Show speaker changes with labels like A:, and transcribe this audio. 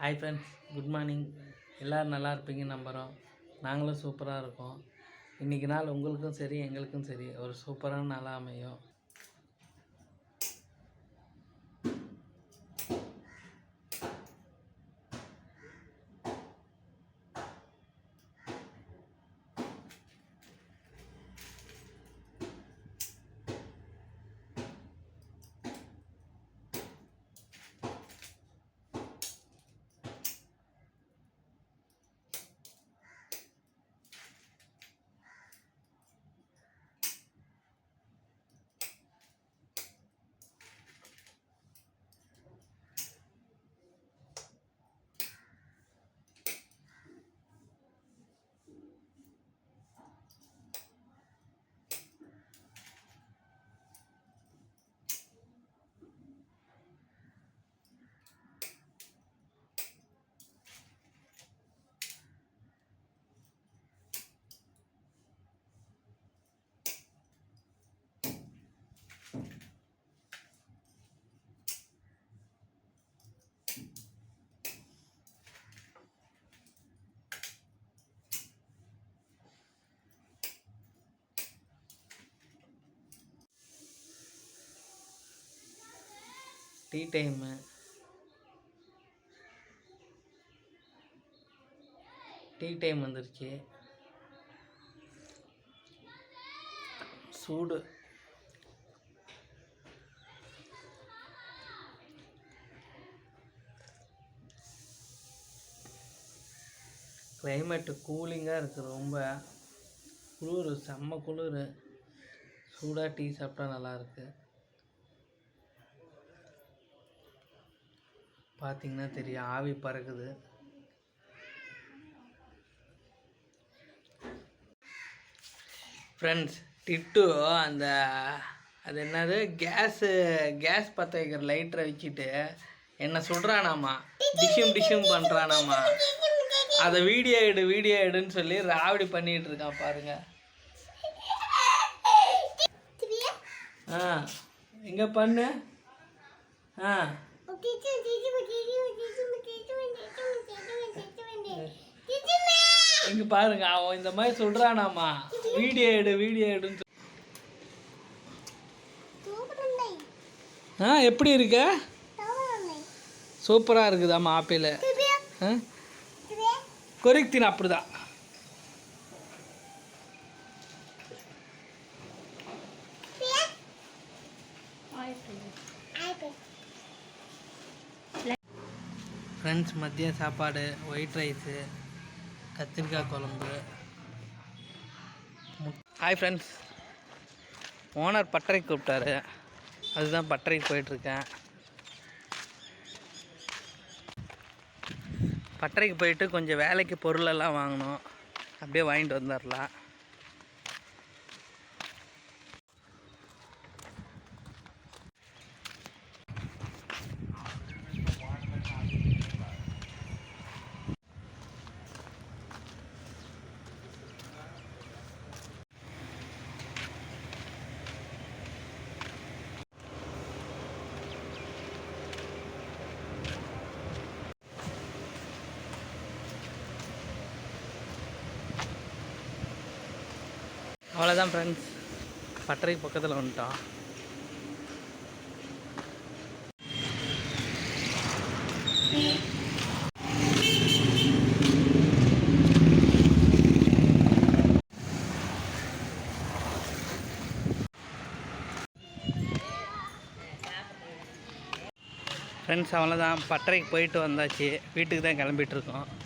A: Hi friends good morning எல்லோரும் நல்லா இருப்பீங்க நம்புகிறோம் நாங்களும் சூப்பராக இருக்கோம். இன்றைக்கி நாள் உங்களுக்கும் சரி எங்களுக்கும் சரி. ஒரு சூப்பரான நாளாக அமையும். டீ டைமு டீ டைம் வந்துருச்சு. சூடு. கிளைமேட்டு கூலிங்காக இருக்குது ரொம்ப. குளிர் செம்ம குளிர். சூடாக டீ சாப்பிட்டா நல்லாயிருக்கு பார்த்தீங்கன்னா தெரியும். ஆவி பறக்குது. ஃப்ரெண்ட்ஸ் டிட்டு அந்த அது என்னது? கேஸு கேஸ் பற்ற வைக்கிற லைட்டரை வச்சுட்டு என்ன சொல்கிறானாமா டிஷ்யூம் டிஷ்யூம் பண்ணுறானாமா அதை வீடியோ எடு வீடியோ எடுன்னு சொல்லி ராவடி பண்ணிட்டு இருக்கான் பாருங்க. ஆ இங்கே பண்ணு. ஆ. இங்க பாருங்க அவன் இந்த மாதிரி சொல்றானாமா. வீடியோ எடு வீடியோ எடுன்னு ஆ எப்படி இருக்க? சூப்பராக இருக்குதாம்மா ஆப்பிள். ஆ? கொரிக்தின் அப்படிதான். ஃப்ரெண்ட்ஸ் மதிய சாப்பாடு ஒயிட் ரைஸு கத்திரிக்காய் குழம்பு. ஹாய் ஃப்ரெண்ட்ஸ் ஓனர் பட்டறைக்கு கூப்பிட்டாரு. அதுதான் பட்டறைக்கு போயிட்டுருக்கேன். பட்டறைக்கு போயிட்டு கொஞ்சம் வேலைக்கு பொருளெல்லாம் வாங்கணும். அப்படியே வாங்கிட்டு வந்துடலாம் அவ்வளோதான் ஃப்ரெண்ட்ஸ் பட்டறைக்கு பக்கத்தில் வந்துட்டோம் ஃப்ரெண்ட்ஸ் அவ்வளோதான் பட்டறைக்கு போயிட்டு வந்தாச்சு. வீட்டுக்கு தான் கிளம்பிகிட்ருக்கோம் இருக்கோம்.